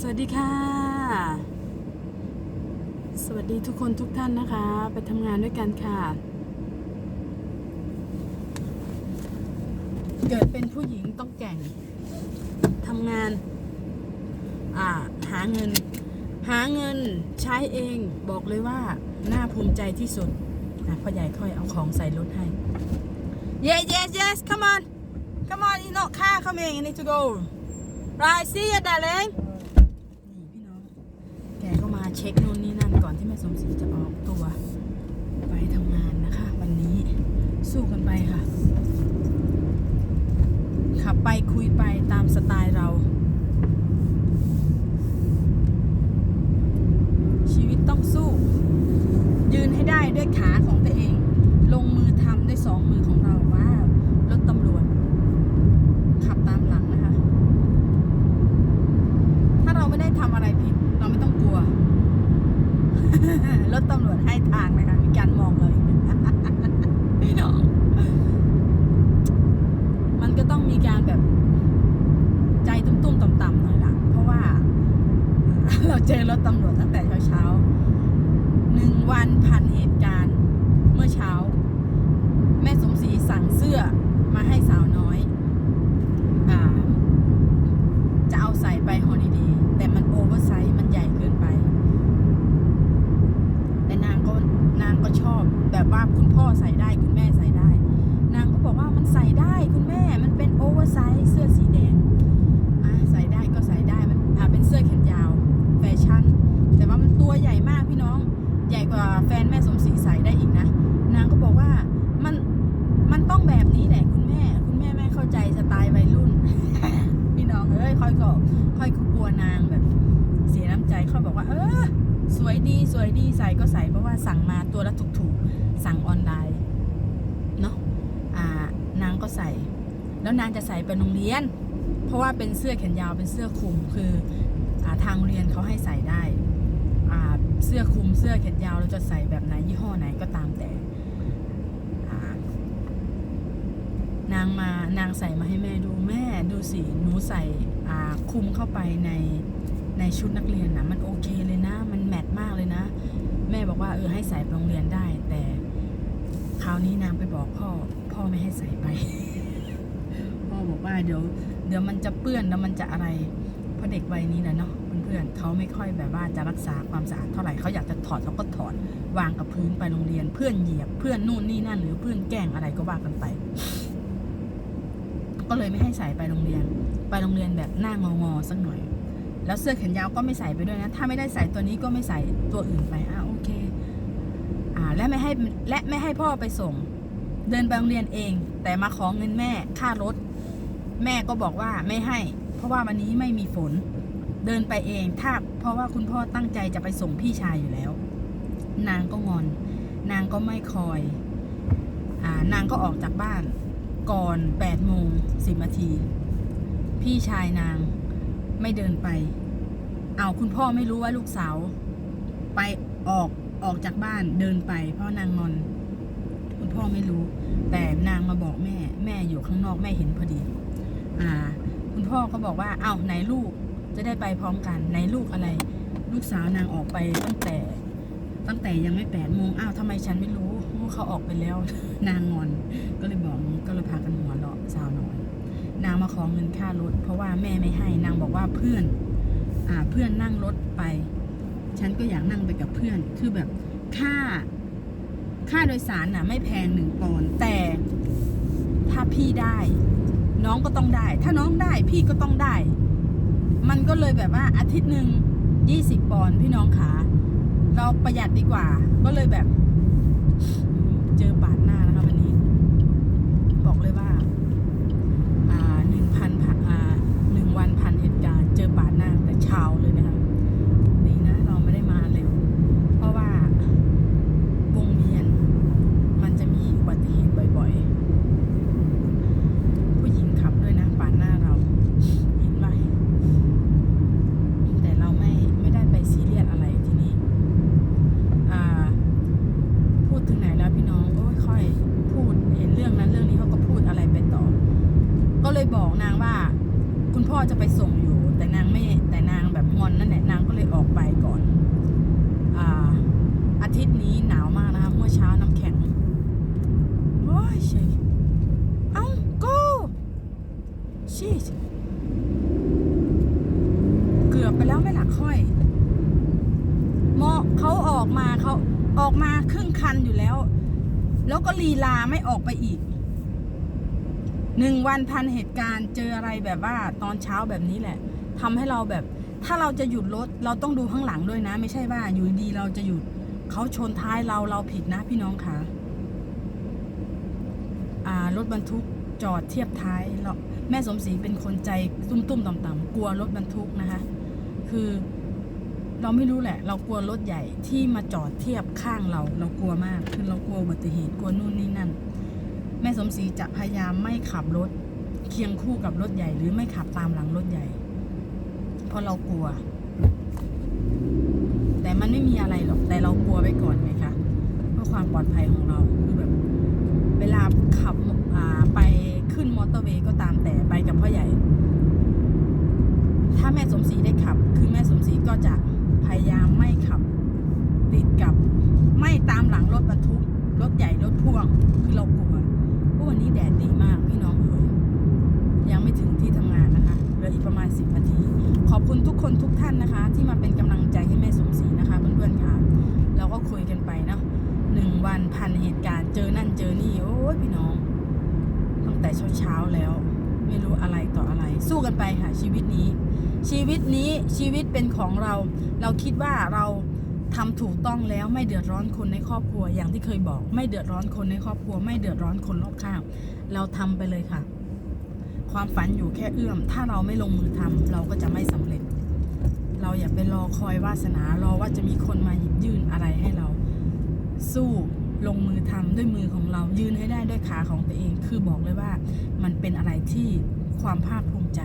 สวัสดีค่ะ สวัสดีทุกคนทุกท่านนะคะ ไปทำงานด้วยกันค่ะ เกิดเป็นผู้หญิงต้องแก่งทำงาน อ่า หาเงิน หาเงินใช้เองบอกเลยว่า น่าภูมิใจที่สุดอะพ่อใหญ่ค่อยเอาของใส่รถให้ yes yes yes come on come on it's not car coming I need to go right see you darling นี่พี่น้อง แกก็มา เช็คนู่นนี่นั่นก่อนที่แม่สมศรีจะออกตัว ไปทำงานนะคะ วันนี้สู้กันไปค่ะ ขับไปคุยไปตามสไตล์เรา ชีวิตต้องสู้ ยืนให้ได้ด้วยขาของตัวเอง ลงมือทำด้วยสองมือของเราว้าวรถตำรวจ ขับตามหลังนะคะ ถ้าเราไม่ได้ทำอะไรผิด เราไม่ต้องกลัว รถตำรวจให้ทางนะคะมีการมองเลยพี่น้องมันก็ต้องมีการแบบใจตุ้มๆต่ำๆหน่อยล่ะเพราะว่า เราเจอรถตำรวจตั้งแต่เช้าๆหนึ่งวันผ่านเหตุการณ์เมื่อเช้า แม่สมศรีสั่งเสื้อมาให้สาวน้อย อ่า จะเอาใส่ไปฮอลิเดย์แต่มันโอเวอร์ไซส์มันใหญ่เกินไป แต่นางก็นางก็ชอบ แบบว่าคุณพ่อใส่ได้คุณแม่ใส่ได้ นางก็บอกว่ามันใส่ได้คุณแม่มันเป็นโอเวอร์ไซส์เสื้อสีแดงอะใส่ได้ก็ใส่ได้มันอะเป็นเสื้อแขนยาวแฟชั่น แต่ว่ามันตัวใหญ่มากพี่น้อง ใหญ่กว่าแฟนแม่สมศรีใส่ได้อีกนะ นางก็บอกว่ามันมันต้องแบบนี้แหละคุณแม่ คุณแม่ไม่เข้าใจสไตล์วัยรุ่น พี่น้องเอ้ยค่อยก็ค่อยก็กลัวนางแบบ เสียน้ำใจค่อยบอกว่า เออ สวย ดีสวยดีใส่ก็ใส่เพราะว่าสั่งมาตัวละถูกๆ สั่งออนไลน์เนาะนางก็ใส่ แล้วนางจะใส่ไปโรงเรียน เพราะว่าเป็นเสื้อแขนยาวเป็นเสื้อคลุมคืออทางเรียนเขาให้ใส่ได้เสื้อคลุมเสื้อแขนยาวเราจะใส่แบบไหนยี่ห้อไหนก็ตามแต่นางมานางใส่มาให้แม่ดูแม่ดูสิหนูใส่คลุมเข้าไปในในชุดนักเรียนนะมันโอเคเลยนะ มันแมทมาก แม่บอกว่าเออให้ใส่ไปโรงเรียนได้ แต่คราวนี้นางไปบอกพ่อ พ่อไม่ให้ใส่ไป พ่อบอกว่าเดี๋ยว เดี๋ยวมันจะเปื้อนแล้วมันจะอะไร เพราะเด็กวัยนี้นะเนาะเพื่อนๆเขาไม่ค่อยแบบว่าจะรักษาความสะอาดเท่าไหร่เขาอยากจะถอดเขาก็ถอดวางกับพื้นไปโรงเรียน เพื่อนเหยียบเพื่อนนู่นนี่นั่น หรือเพื่อนแกล้งอะไรก็ว่ากันไป ก็เลยไม่ให้ใส่ไปโรงเรียน ไปโรงเรียนแบบหน้างองอๆสักหน่อย แล้วเสื้อแขนยาวก็ไม่ใส่ไปด้วยนะ ถ้าไม่ได้ใส่ตัวนี้ก็ไม่ใส่ตัวอื่นไปอะโอเค อ่าและไม่ให้และไม่ให้พ่อไปส่ง เดินไปโรงเรียนเอง แต่มาขอเงินแม่ค่ารถ แม่ก็บอกว่าไม่ให้ เพราะว่าวันนี้ไม่มีฝน เดินไปเองถ้าเพราะว่าคุณพ่อตั้งใจจะไปส่งพี่ชายอยู่แล้ว นางก็งอน นางก็ไม่คอยอ่านางก็ออกจากบ้านก่อน8โมง10นาที พี่ชายนาง ไม่เดินไป เอาคุณพ่อไม่รู้ว่าลูกสาว ไปออกออกจากบ้านเดินไป เพราะนางงอน คุณพ่อไม่รู้ แต่นางมาบอกแม่ แม่อยู่ข้างนอกแม่เห็นพอดี อ่า คุณพ่อก็บอกว่าเอา้าไหนลูกจะได้ไปพร้อมกันไหนลูกอะไร ลูกสาวนางออกไปตั้งแต่ตั้งแต่ยังไม่แปดโมงอ้าวทำไมฉันไม่รู้ว่าเขาออกไปแล้ว นางงอน ก็เลยบอกก็เลยพากันหัวเราะสาวน้อย นางมาขอเงินค่ารถ เพราะว่าแม่ไม่ให้นางบอกว่าเพื่อนอ่าเพื่อนนั่งรถไป ฉันก็อยากนั่งไปกับเพื่อนคือแบบค่าค่าโดยสารน่ะ ไม่แพงหนึ่งปอนด์แต่ถ้าพี่ได้ น้องก็ต้องได้ ถ้าน้องได้พี่ก็ต้องได้ มันก็เลยแบบว่าอาทิตย์หนึ่งยี่สิบปอนด์พี่น้องขาเราประหยัดดีกว่า ก็เลยแบบ เจอปาดหน้านะคะวันนี้ บอกเลยว่า อ่าหนึ่งพันอ่าหนึ่งวันพันเหตุการณ์เจอปาดหน้าแต่เช้าเลยนะคะดีนะเราไม่ได้มาเร็ว เพราะว่าวงเวียน มันจะมีอุบัติเหตุบ่อยๆ ผู้หญิงขับด้วยนะปาดหน้าเรา เห็นไหมแต่เราไม่ไม่ได้ไปซีเรียสอะไรทีนี้ อ่า พูดถึงไหนแล้วพี่น้องโอ้ยค่อยพูดเห็นเรื่องนั้นเรื่องนี้เขาก็พูดอะไรไป อบไปแล้วไหม่หลักค่อยมอเขาออกมาเขา ออกมาครึ่งคันอยู่แล้ว แล้วก็ลีลาไม่ออกไปอีกหนึ่งวันพันเหตุการณ์เจออะไรแบบว่าตอนเช้าแบบนี้แหละทำให้เราแบบ ถ้าเราจะหยุดรถเราต้องดูข้างหลังด้วยนะ ไม่ใช่ว่าอยู่ดีเราจะหยุดเขาชนท้ายเราเราผิดนะพี่น้องค่ะอ่ารถบรรทุกจอดเทียบท้ายเราแม่สมศรีเป็นคนใจตุ้มตุ้มๆต่ำๆกลัวรถบรรทุกนะคะ คือ เราไม่รู้แหละ เรากลัวรถใหญ่ที่มาจอดเทียบข้างเรา เรากลัวมากคือเรากลัวอุบัติเหตุกลัวนู่นนี่นั่น แม่สมศรีจะพยายามไม่ขับรถเคียงคู่กับรถใหญ่ หรือไม่ขับตามหลังรถใหญ่ เพราะเรากลัว แต่มันไม่มีอะไรหรอก แต่เรากลัวไว้ก่อนไงคะเพื่อความปลอดภัยของเราคือแบบ เวลาขับไปขึ้นมอเตอร์เวย์ก็ตามแต่ไปกับพ่อใหญ่ ถ้าแม่สมศรีได้ขับ คือแม่สมศรีก็จะพยายามไม่ขับ ติดกับไม่ ตามหลังรถบรรทุกรถใหญ่รถพ่วงคือเรากลัวเพราะวันนี้แดดดีมากพี่น้องเอ๋ยยังไม่ถึงที่ทำงานนะคะเหลืออีกประมาณ 10นาที ขอบคุณทุกคนทุกท่านนะคะ ที่มาเป็นกำลังใจให้แม่สมศรีนะคะเพื่อนๆค่ะเราก็คุยกันไปเนาะหนึ่งวันพันเหตุการณ์เจอนั่นเจอนี่โอ้ยพี่น้อง ตั้งแต่เช้าๆแล้ว ไม่รู้อะไรต่ออะไร สู้กันไปค่ะชีวิตนี้ ชีวิตนี้ชีวิตเป็นของเรา เราคิดว่าเรา ทำถูกต้องแล้วไม่เดือดร้อนคนในครอบครัวอย่างที่เคยบอก ไม่เดือดร้อนคนในครอบครัว ไม่เดือดร้อนคนรอบข้างเราทำไปเลยค่ะ ความฝันอยู่แค่เอื้อม ถ้าเราไม่ลงมือทำเราก็จะไม่สำเร็จ เราอย่าไปรอคอยวาสนารอว่าจะมีคนมาหยิบยื่นอะไรให้เรา สู้ลงมือทำด้วยมือของเรายืนให้ได้ด้วยขาของตัวเอง คือบอกเลยว่า มันเป็นอะไรที่ความภาคภูมิใจ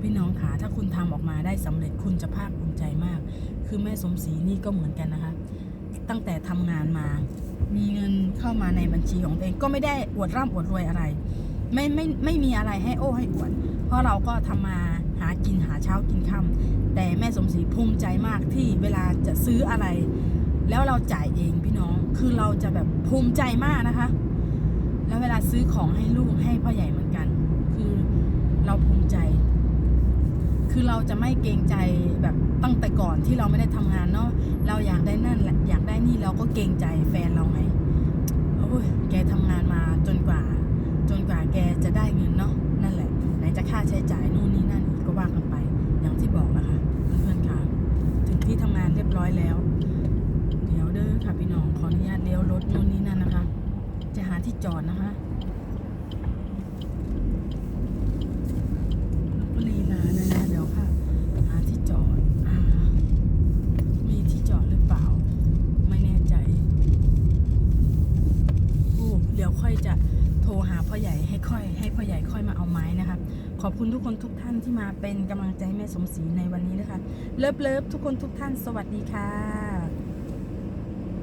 พี่น้องขาถ้าคุณทำออก มาได้สำเร็จคุณจะภาคภูมิใจมาก คือแม่สมศรีนี่ก็เหมือนกันนะคะ ตั้งแต่ทำงานมา มีเงินเข้ามาในบัญชีของตัวเองก็ไม่ได้อวดร่ำอวดรวยอะไร ไม่ไม่ไม่มีอะไรให้โอ้ให้อวด เพราะเราก็ทำมาหากินหาเช้ากินค่ำแต่แม่สมศรีภูมิใจมากที่เวลาจะซื้ออะไร แล้วเราจ่ายเองพี่น้อง คือเราจะแบบภูมิใจมากนะคะ แล้วเวลาซื้อของให้ลูกให้พ่อใหญ่เหมือนกัน คือเราภูมิใจ คือเราจะไม่เกรงใจแบบตั้งแต่ก่อนที่เราไม่ได้ทำงานเนาะเราอยากได้นั่นอยากได้นี่เราก็เกรงใจแฟนเราไงโอ้ยแกทำงานมาจนกว่า จนกว่าแกจะได้เงินเนาะนั่นแหละ ไหนจะค่าใช้จ่ายนู่นนี่นั่นอีกก็ว่ากันไปอย่างที่บอกนะคะเพื่อนๆค่ะถึงที่ทำงานเรียบร้อยแล้ว เดี๋ยวเด้อค่ะพี่น้องขออนุญาตเลี้ยวรถนู่นนี่นั่นนะคะ จะหาที่จอดนะคะแล้วก็ลีลานะนะเดี๋ยวค่ะ หาที่จอดอามีที่จอดหรือเปล่า ไม่แน่ใจโอ้เดี๋ยวค่อยจะโทรหา พ่อใหญ่ให้ค่อย ให้พ่อใหญ่ค่อยมาเอาไม้นะคะขอบคุณทุกคนทุกท่านที่มาเป็นกำลังใจแม่สมศรีในวันนี้นะคะ เลิฟเลิฟทุกคนทุกท่านสวัสดีค่ะ